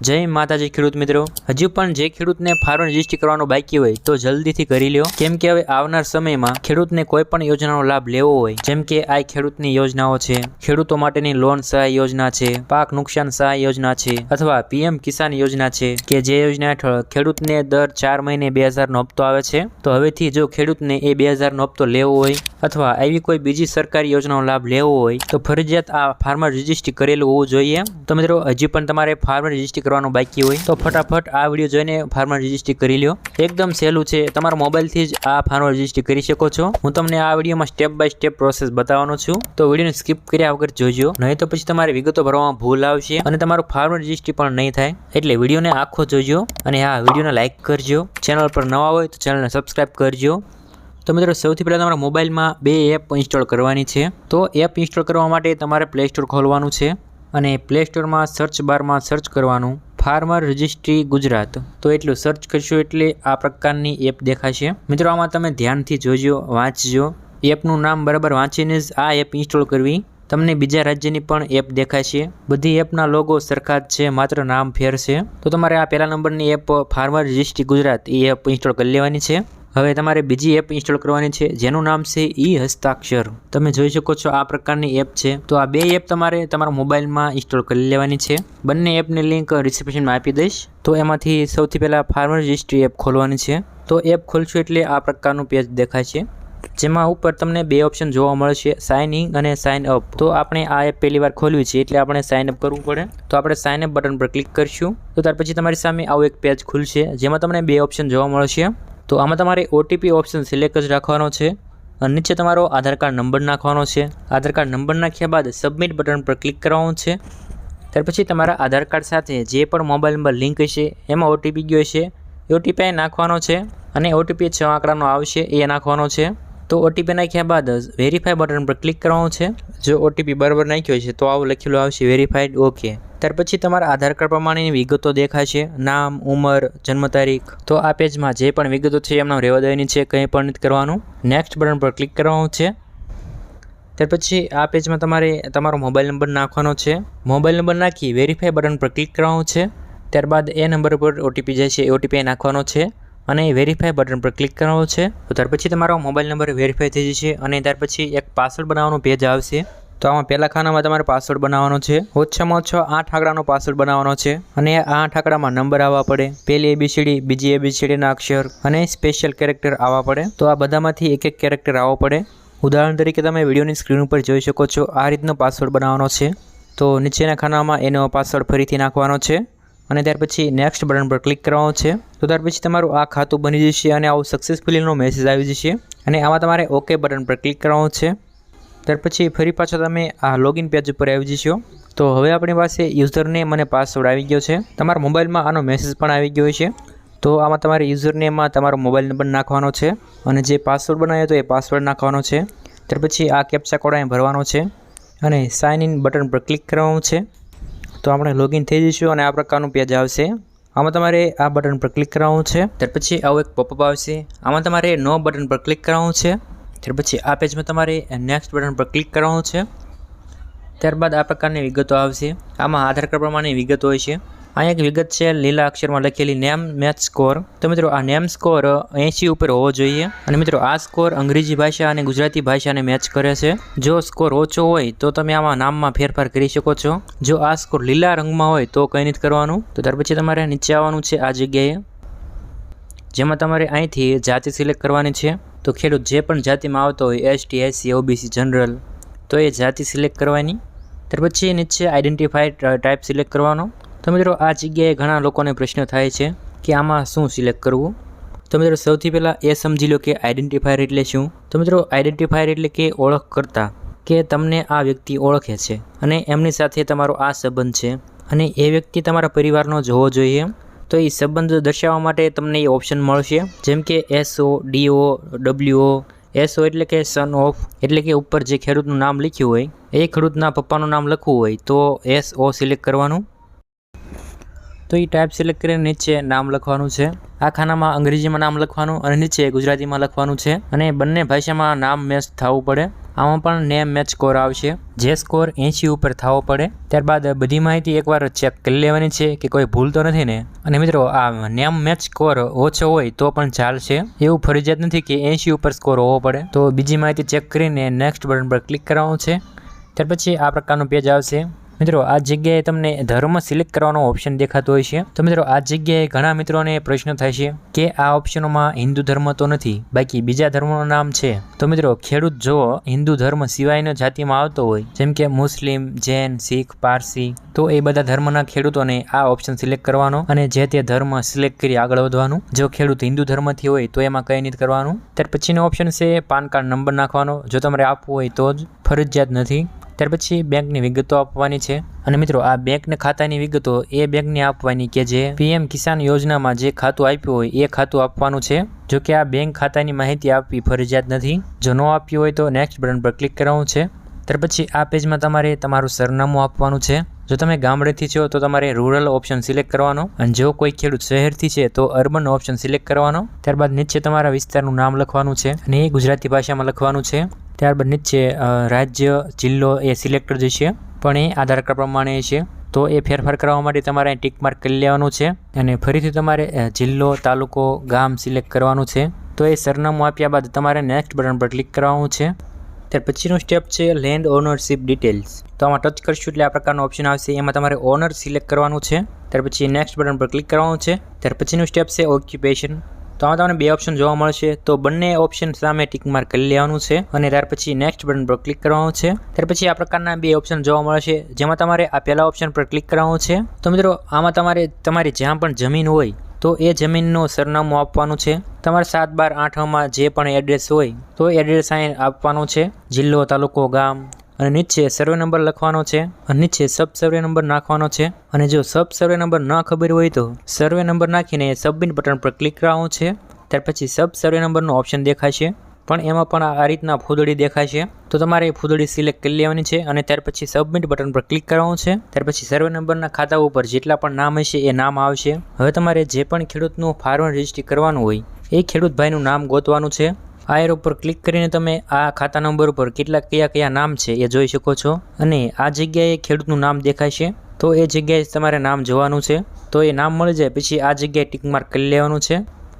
જય માતાજી ખેડૂત મિત્રો. હજુ પણ જે ખેડૂતને ફાર્મ રજિસ્ટર કરવાનું બાકી હોય તો જલ્દીથી કરી લ્યો. કેમ કે હવે આવનાર સમયમાં ખેડૂતને કોઈ પણ યોજનાનો લાભ લેવો હોય, જેમ કે આ ખેડૂતની યોજનાઓ છે, ખેડૂતો માટેની લોન સહાય યોજના છે, પાક નુકસાન સહાય યોજના છે, અથવા પીએમ કિસાન યોજના છે, કે જે યોજના હેઠળ ખેડૂતને દર ચાર મહિને બે હજારનો હપ્તો આવે છે. તો હવેથી જો ખેડૂતને એ બે હજારનો હપ્તો લેવો હોય, અથવા આવી કોઈ બીજી સરકારી યોજનાનો લાભ લેવો હોય, તો ફરજિયાત આ ફાર્મર રજીસ્ટ્રી કરેલું હોવું જોઈએ. તો મિત્રો, હજી પણ તમારે ફાર્મર રજીસ્ટ્રી કરવાનું બાકી હોય, તો ફટાફટ આ વીડિયો જોઈને ફાર્મર રજીસ્ટ્રી કરી લો એકદમ સહેલું છે, તમારા મોબાઈલથી જ આ ફાર્મર રજીસ્ટ્રી કરી શકો છો. હું તમને આ વિડીયોમાં સ્ટેપ બાય સ્ટેપ પ્રોસેસ બતાવવાનો છું. તો વિડીયોને સ્કીપ કર્યા વગર જોજો. નહીં તો પછી તમારે વિગતો ભરવામાં ભૂલ આવશે અને તમારું ફાર્મર રજીસ્ટ્રી પણ નહીં થાય. એટલે વિડીયોને આખો જોજો અને હા, વિડીયોને લાઇક કરજો. ચેનલ પર નવા હોય તો ચેનલને સબસ્ક્રાઈબ કરજો. તો મિત્રો, સૌથી પહેલાં તમારા મોબાઈલમાં બે એપ ઇન્સ્ટોલ કરવાની છે. તો એપ ઇન્સ્ટોલ કરવા માટે તમારે પ્લે સ્ટોર ખોલવાનું છે. અને પ્લે સ્ટોરમાં સર્ચ બારમાં સર્ચ કરવાનું ફાર્મર રજિસ્ટ્રી ગુજરાત. તો એટલું સર્ચ કરશો એટલે આ પ્રકારની એપ દેખાશે. મિત્રો, આમાં તમે ધ્યાનથી જોજો, વાંચજો. એપનું નામ બરાબર વાંચીને જ આ એપ ઇન્સ્ટોલ કરવી. તમને બીજા રાજ્યની પણ એપ દેખાશે. બધી એપના લોગો સરખા જ છે, માત્ર નામ ફેર છે. તો તમારે આ પહેલા નંબરની એપ ફાર્મર રજિસ્ટ્રી ગુજરાત, એ એપ ઇન્સ્ટોલ કરી લેવાની છે. હવે તમારે બીજી એપ ઇન્સ્ટોલ કરવાની છે, જેનું નામ છે ઈ હસ્તાક્ષર તમે જોઈ શકો છો આ પ્રકારની એપ છે. તો આ બે એપ તમારે તમારા મોબાઈલમાં ઇન્સ્ટોલ કરી લેવાની છે. બંને એપની લિંક ડિસ્ક્રિપ્શનમાં આપી દઈશ. તો એમાંથી સૌથી પહેલાં ફાર્મર રજિસ્ટ્રી એપ ખોલવાની છે. તો એપ ખોલશો એટલે આ પ્રકારનું પેજ દેખાય છે. જેમાં ઉપર તમને બે ઓપ્શન જોવા મળશે સાઇન ઇન અને સાઇન અપ તો આપણે આ એપ પહેલી વાર ખોલવી છે, એટલે આપણે સાઇન અપ કરવું પડે. તો આપણે સાઇન અપ બટન પર ક્લિક કરીશું. તો ત્યાર પછી તમારી સામે આવું એક પેજ ખુલશે, જેમાં તમને બે ઓપ્શન જોવા મળશે. તો આમાં તમારે ઓટીપી ઓપ્શન સિલેક્ટ જ રાખવાનો છે અને નીચે તમારો આધાર કાર્ડ નંબર નાખવાનો છે. આધાર કાર્ડ નંબર નાખ્યા બાદ સબમિટ બટન પર ક્લિક કરવાનું છે. ત્યાર પછી તમારા આધાર કાર્ડ સાથે જે પણ મોબાઈલ નંબર લિંક હશે, એમાં ઓટીપી ગયો હશે. એ ઓટીપી નાખવાનો છે અને ઓટીપી છ આંકડાનો આવશે, એ નાખવાનો છે. તો ઓટીપી નાખ્યા બાદ વેરીફાઈ બટન પર ક્લિક કરવાનું છે. જો ઓટીપી બરાબર નાખ્યો છે, તો આવું લખેલું આવશે વેરીફાઈડ ઓકે ત્યાર પછી તમારા આધાર કાર્ડ પ્રમાણેની વિગતો દેખાશે. નામ, ઉંમર, જન્મ તારીખ. તો આ પેજમાં જે પણ વિગતો છે, એમના રહેવા દેવાની છે, કંઈ પણ નથી કરવાનું. નેક્સ્ટ બટન પર ક્લિક કરવાનું છે. ત્યાર પછી આ પેજમાં તમારે, તમારો મોબાઈલ નંબર નાખવાનો છે. મોબાઈલ નંબર નાખી વેરીફાઈ બટન પર ક્લિક કરવાનું છે. ત્યારબાદ એ નંબર પર ઓટીપી જાય છે, એ ઓટીપી નાખવાનો છે. અને વેરીફાઈ બટન પર ક્લિક કરવાનું છે. તો ત્યાર પછી તમારો મોબાઈલ નંબર વેરીફાઈ થઈ જશે અને ત્યાર પછી એક પાસવર્ડ બનાવવાનો પેજ આવશે. તો આમાં પહેલા ખાનામાં તમારે પાસવર્ડ બનાવવાનો છે. ઓછામાં ઓછો આઠ આંકડાનો પાસવર્ડ બનાવવાનો છે અને આ આઠ આંકડામાં નંબર આવવા પડે. પહેલી એબીસીડી બીજી એબીસીડીના અક્ષર અને સ્પેશિયલ કેરેક્ટર આવવા પડે. તો આ બધામાંથી એક એક કેરેક્ટર આવવો પડે. ઉદાહરણ તરીકે તમે વિડીયોની સ્ક્રીન ઉપર જોઈ શકો છો. આ રીતનો પાસવર્ડ બનાવવાનો છે. તો નીચેના ખાનામાં એનો પાસવર્ડ ફરીથી નાખવાનો છે. અને ત્યાર પછી નેક્સ્ટ બટન પર ક્લિક કરવાનું છે. તો ત્યાર પછી તમારું આ ખાતું બની જશે અને આવું સક્સેસફુલીનો મેસેજ આવી જશે. અને આમાં તમારે ઓકે બટન પર ક્લિક કરવાનું છે. ત્યાર પછી ફરી પાછા તમે આ લોગિન પેજ ઉપર આવી જશો. તો હવે આપણી પાસે યુઝરનેમ અને પાસવર્ડ આવી ગયો છે. તમારા મોબાઈલમાં આનો મેસેજ પણ આવી ગયો છે. તો આમાં તમારે યુઝરનેમમાં તમારો મોબાઈલ નંબર નાખવાનો છે અને જે પાસવર્ડ બનાવ્યો તો એ પાસવર્ડ નાખવાનો છે. ત્યાર પછી આ કેપ્ચા કોડ અહીં ભરવાનો છે. અને સાઇન ઇન બટન પર ક્લિક કરવાનું છે. તો આપણે લોગિન થઈ જઈશું અને આ પ્રકારનું પેજ આવશે. આમાં તમારે આ બટન પર ક્લિક કરવાનું છે. ત્યાર પછી આવું એક પોપઅપ આવશે. આમાં તમારે નો બટન પર ક્લિક કરવાનું છે. ત્યાર પછી આ પેજમાં તમારે નેક્સ્ટ બટન પર ક્લિક કરવાનું છે. ત્યારબાદ આ પ્રકારની વિગતો આવશે. આમાં આધાર કાર્ડ પ્રમાણે વિગતો હોય છે. અહીં એક વિગત છે, લીલા અક્ષરમાં લખેલી નેમ મેચ સ્કોર તો મિત્રો આ નેમ સ્કોર એંશી ઉપર હોવો જોઈએ. અને મિત્રો આ સ્કોર અંગ્રેજી ભાષા અને ગુજરાતી ભાષાને મેચ કરે છે. જો સ્કોર ઓછો હોય તો તમે આમાં નામમાં ફેરફાર કરી શકો છો. જો આ સ્કોર લીલા રંગમાં હોય તો કંઈ નથી કરવાનું. તો ત્યાર પછી તમારે નીચે આવવાનું છે આ જગ્યાએ. જેમાં તમારે અહીંથી જાતિ સિલેક્ટ કરવાની છે. તો ખેડૂત જે પણ જાતિમાં આવતો હોય એસટી એસસી ઓબીસી જનરલ તો એ જાતિ સિલેક્ટ કરવાની. ત્યાર પછી નીચે આઈડેન્ટિફાઈડ ટાઈપ સિલેક્ટ કરવાનો. તો મિત્રો, આ જગ્યાએ ઘણા લોકોને પ્રશ્ન થાય છે કે આમાં શું સિલેક્ટ કરવું? તો મિત્રો, સૌથી પહેલાં એ સમજી લો કે આઈડેન્ટિફાયર એટલે શું? તો મિત્રો આઈડેન્ટિફાયર એટલે કે ઓળખ કરતા કે તમને આ વ્યક્તિ ઓળખે છે અને એમની સાથે તમારો આ સંબંધ છે અને એ વ્યક્તિ તમારા પરિવારનો જ હોવો જોઈએ. તો એ સંબંધ દર્શાવવા માટે તમને એ ઓપ્શન મળશે, જેમ કે એસઓ ડીઓ ડબલ્યુઓ એસઓ એટલે કે સન ઓફ એટલે કે ઉપર જે ખેડૂતનું નામ લખ્યું હોય, એ ખેડૂતના પપ્પાનું નામ લખવું હોય, તો એસ ઓ સિલેક્ટ કરવાનું. તો એ ટાઈપ સિલેક્ટ કરીને નીચે નામ લખવાનું છે. આ ખાનામાં અંગ્રેજીમાં નામ લખવાનું અને નીચે ગુજરાતીમાં લખવાનું છે. અને બંને ભાષામાં નામ મેચ થવું પડે. આમાં પણ નેમ મેચ સ્કોર આવશે. જે સ્કોર એંશી ઉપર થવો પડે. ત્યારબાદ બધી માહિતી એકવાર ચેક કરી લેવાની છે કે કોઈ ભૂલ તો નથી ને? અને મિત્રો, આ નેમ મેચ સ્કોર ઓછો હોય તો પણ ચાલશે. એવું ફરજિયાત નથી કે એંશી ઉપર સ્કોર હોવો પડે. તો બીજી માહિતી ચેક કરીને નેક્સ્ટ બટન પર ક્લિક કરવાનું છે. ત્યાર પછી આ પ્રકારનું પેજ આવશે. મિત્રો, આ જગ્યાએ તમને ધર્મ સિલેક્ટ કરવાનો ઓપ્શન દેખાતો હોય છે. તો મિત્રો, આ જગ્યાએ ઘણા મિત્રોને પ્રશ્ન થાય છે કે આ ઓપ્શનોમાં હિન્દુ ધર્મ તો નથી, બાકી બીજા ધર્મનું નામ છે. તો મિત્રો, ખેડૂત જો હિન્દુ ધર્મ સિવાયનો જાતિમાં આવતો હોય, જેમ કે મુસ્લિમ, જૈન, શીખ, પારસી, તો એ બધા ધર્મના ખેડૂતોને આ ઓપ્શન સિલેક્ટ કરવાનો અને જે તે ધર્મ સિલેક્ટ કરી આગળ વધવાનું. જો ખેડૂત હિન્દુ ધર્મથી હોય, તો એમાં કંઈ નથી કરવાનું. ત્યાર પછીનો ઓપ્શન છે પાન કાર્ડ નંબર નાખવાનો. જો તમારે આપવું હોય તો જ. ફરજિયાત નથી. ત્યાર પછી બેંકની વિગતો આપવાની છે. અને મિત્રો, આ બેંકના ખાતાની વિગતો એ બેંકને આપવાની કે જે પીએમ કિસાન યોજનામાં જે ખાતું આપ્યું હોય એ ખાતું આપવાનું છે. જો કે આ બેંક ખાતાની માહિતી આપવી ફરજિયાત નથી. જો ન આપ્યું હોય તો નેક્સ્ટ બટન પર ક્લિક કરવાનું છે. ત્યાર પછી આ પેજમાં તમારે તમારું સરનામું આપવાનું છે. જો તમે ગામડેથી છો તો તમારે રૂરલ ઓપ્શન સિલેક્ટ કરવાનો. અને જો કોઈ ખેડૂત શહેરથી છે તો અર્બન ઓપ્શન સિલેક્ટ કરવાનો. ત્યારબાદ નીચે તમારા વિસ્તારનું નામ લખવાનું છે અને એ ગુજરાતી ભાષામાં લખવાનું છે. ત્યારબાદ નીચે છે રાજ્ય, જિલ્લો એ સિલેક્ટર જ છે. પણ એ આધાર કાર્ડ પ્રમાણે છે. તો એ ફેરફાર કરવા માટે તમારે અહીં ટીક માર્ક કરી લેવાનું છે અને ફરીથી તમારે જિલ્લો, તાલુકો, ગામ સિલેક્ટ કરવાનું છે. તો એ સરનામું આપ્યા બાદ તમારે નેક્સ્ટ બટન પર ક્લિક કરવાનું છે. ત્યાર પછીનું સ્ટેપ છે લેન્ડ ઓનરશિપ ડિટેલ્સ તો આમાં ટચ કરશું એટલે આ પ્રકારનો ઓપ્શન આવશે. એમાં તમારે ઓનર સિલેક્ટ કરવાનું છે. ત્યાર પછી નેક્સ્ટ બટન પર ક્લિક કરવાનું છે. ત્યાર પછીનું સ્ટેપ છે ઓક્યુપેશન તો આમાં તમને બે ઓપ્શન જોવા મળશે. તો બંને ઓપ્શન સામે ટીક માર્ક કરી લેવાનું છે અને ત્યાર પછી નેક્સ્ટ બટન પર ક્લિક કરવાનું છે. ત્યાર પછી આ પ્રકારના બે ઓપ્શન જોવા મળશે. જેમાં તમારે આ પહેલા ઓપ્શન પર ક્લિક કરવાનું છે. તો મિત્રો, આમાં તમારે, તમારી જ્યાં પણ જમીન હોય, તો એ જમીનનું સરનામું આપવાનું છે. તમારે સાત બાર આઠમાં જે પણ એડ્રેસ હોય, તો એડ્રેસ અહીં આપવાનું છે. જિલ્લો, તાલુકો, ગામ. અને નીચે સર્વે નંબર લખવાનો છે અને નીચે સબ સર્વે નંબર નાખવાનો છે. અને જો સબ સર્વે નંબર ન ખબર હોય તો સર્વે નંબર નાખીને સબમિટ બટન પર ક્લિક કરવાનું છે. ત્યાર પછી સબ સર્વે નંબરનો ઓપ્શન દેખાશે પણ એમાં પણ આ રીતના ફૂદડી દેખાશે તો તમારે એ ફૂદડી સિલેક્ટ કરી લેવાની છે અને ત્યાર પછી સબમિટ બટન પર ક્લિક કરવાનું છે. ત્યાર પછી સર્વે નંબરના ખાતા ઉપર જેટલા પણ નામ હશે એ નામ આવશે. હવે તમારે જે પણ ખેડૂતનું ફાર્મ રજિસ્ટ્રી કરવાનું હોય, એ ખેડૂત ભાઈનું નામ ગોતવાનું છે. આ એર ઉપર ક્લિક કરીને તમે આ ખાતા નંબર ઉપર કેટલા કયા કયા નામ છે એ જોઈ શકો છો. અને આ જગ્યાએ ખેડૂતનું નામ દેખાશે તો એ જગ્યાએ તમારે નામ જોવાનું છે. તો એ નામ મળી જાય પછી આ જગ્યાએ ટીક માર્ક કરી લેવાનું છે.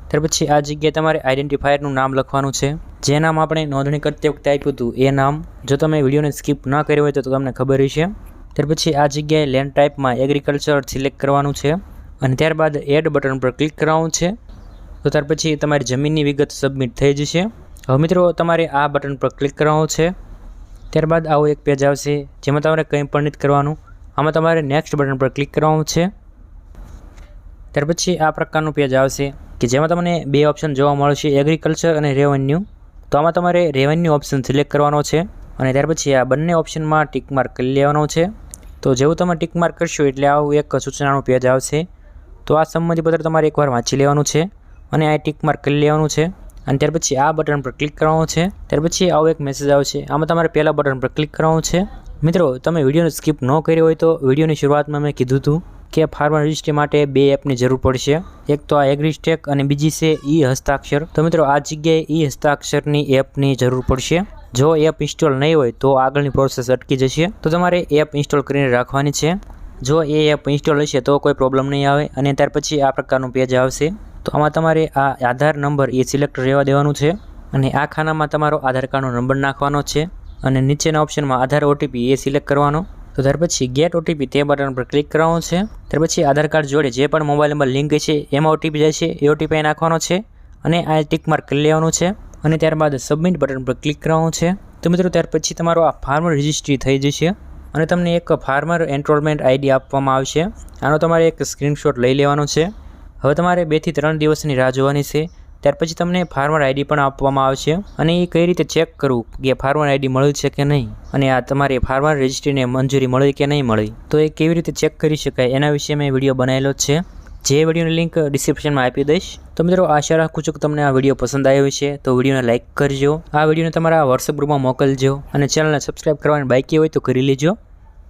ત્યાર પછી આ જગ્યાએ તમારે આઈડેન્ટિફાયરનું નામ લખવાનું છે. જે નામ આપણે નોંધણી કરતી વખતે આપ્યું હતું એ નામ. જો તમે વિડીયોને સ્કીપ ન કર્યો હોય તો તમને ખબર હશે. ત્યાર પછી આ જગ્યાએ લેન્ડ ટાઈપમાં એગ્રીકલ્ચર સિલેક્ટ કરવાનું છે. અને ત્યારબાદ એડ બટન પર ક્લિક કરવાનું છે. તો ત્યાર પછી તમારી જમીનની વિગત સબમિટ થઈ જશે. હવે મિત્રો, તમારે આ બટન પર ક્લિક કરવાનું છે. ત્યારબાદ આવું એક પેજ આવશે, જેમાં તમારે કંઈ પણ નથી કરવાનું. આમાં તમારે નેક્સ્ટ બટન પર ક્લિક કરવાનું છે. ત્યાર પછી આ પ્રકારનું પેજ આવશે, કે જેમાં તમને બે ઓપ્શન જોવા મળશે એગ્રીકલ્ચર અને રેવન્યુ તો આમાં તમારે રેવન્યુ ઓપ્શન સિલેક્ટ કરવાનો છે, અને ત્યાર પછી આ બંને ઓપ્શનમાં ટીક માર્ક કરી લેવાનો છે. તો જેવું તમે ટીક માર્ક કરશો, એટલે આવું એક સૂચનાનું પેજ આવશે. તો આ સંમતિપત્ર તમારે એકવાર વાંચી લેવાનું છે. અને આ ટીક માર્ક કરી લેવાનું છે. અને ત્યાર પછી આ બટન પર ક્લિક કરવાનું છે. ત્યાર પછી આવો એક મેસેજ આવશે આમાં તમારે પહેલાં બટન પર ક્લિક કરવાનું છે. મિત્રો, તમે વિડીયોને સ્કીપ ન કર્યો હોય તો વિડીયોની શરૂઆતમાં મેં કીધું હતું કે ફાર્મર રજિસ્ટ્રી માટે બે એપની જરૂર પડશે. એક તો આ એગ્રીસ્ટેક અને બીજી છે ઈ હસ્તાક્ષર તો મિત્રો, આ જગ્યાએ ઈ હસ્તાક્ષરની એપની જરૂર પડશે. જો એપ ઇન્સ્ટોલ નહીં હોય તો આગળની પ્રોસેસ અટકી જશે. તો તમારે એપ ઇન્સ્ટોલ કરીને રાખવાની છે. જો એ એપ ઇન્સ્ટોલ હશે તો કોઈ પ્રોબ્લેમ નહીં આવે અને ત્યાર પછી આ પ્રકારનું પેજ આવશે. તો આમાં તમારે આ આધાર નંબર એ સિલેક્ટ રહેવા દેવાનું છે અને આ ખાનામાં તમારો આધાર કાર્ડનો નંબર નાખવાનો છે અને નીચેના ઓપ્શનમાં આધાર ઓટીપી એ સિલેક્ટ કરવાનો. તો ત્યાર પછી ગેટ ઓટીપી તે બટન પર ક્લિક કરવાનું છે. ત્યાર પછી આધાર કાર્ડ જોડે જે પણ મોબાઈલ નંબર લિંક છે એમાં ઓટીપી જાય છે, એ ઓટીપી નાખવાનો છે અને આ ટિક માર્ક કરી લેવાનું છે અને ત્યારબાદ સબમિટ બટન પર ક્લિક કરવાનું છે. તો મિત્રો ત્યાર પછી તમારો આ ફાર્મર રજિસ્ટ્રી થઈ જશે અને તમને એક ફાર્મર એનરોલમેન્ટ આઈડી આપવામાં આવશે. આનો તમારે એક સ્ક્રીનશોટ લઈ લેવાનો છે. હવે તમારે બેથી ત્રણ દિવસની રાહ જોવાની છે. ત્યાર પછી તમને ફાર્મર આઈડી પણ આપવામાં આવશે અને એ કઈ રીતે ચેક કરવું કે ફાર્મર આઈડી મળી છે કે નહીં અને આ તમારી ફાર્મર રજિસ્ટ્રીને મંજૂરી મળી કે નહીં મળી. તો એ કેવી રીતે ચેક કરી શકાય એના વિશે મેં વીડિયો બનાવેલો છે. જે વિડીયોની લિંક ડિસ્ક્રિપ્શનમાં આપી દઈશ. તો મિત્રો આશા રાખું છું કે તમને આ વીડિયો પસંદ આવ્યો છે તો વિડીયોને લાઇક કરજો. આ વિડીયોને તમારા વોટ્સઅપ ગ્રુપમાં મોકલજો અને ચેનલને સબસ્ક્રાઈબ કરવાની બાકી હોય તો કરી લેજો.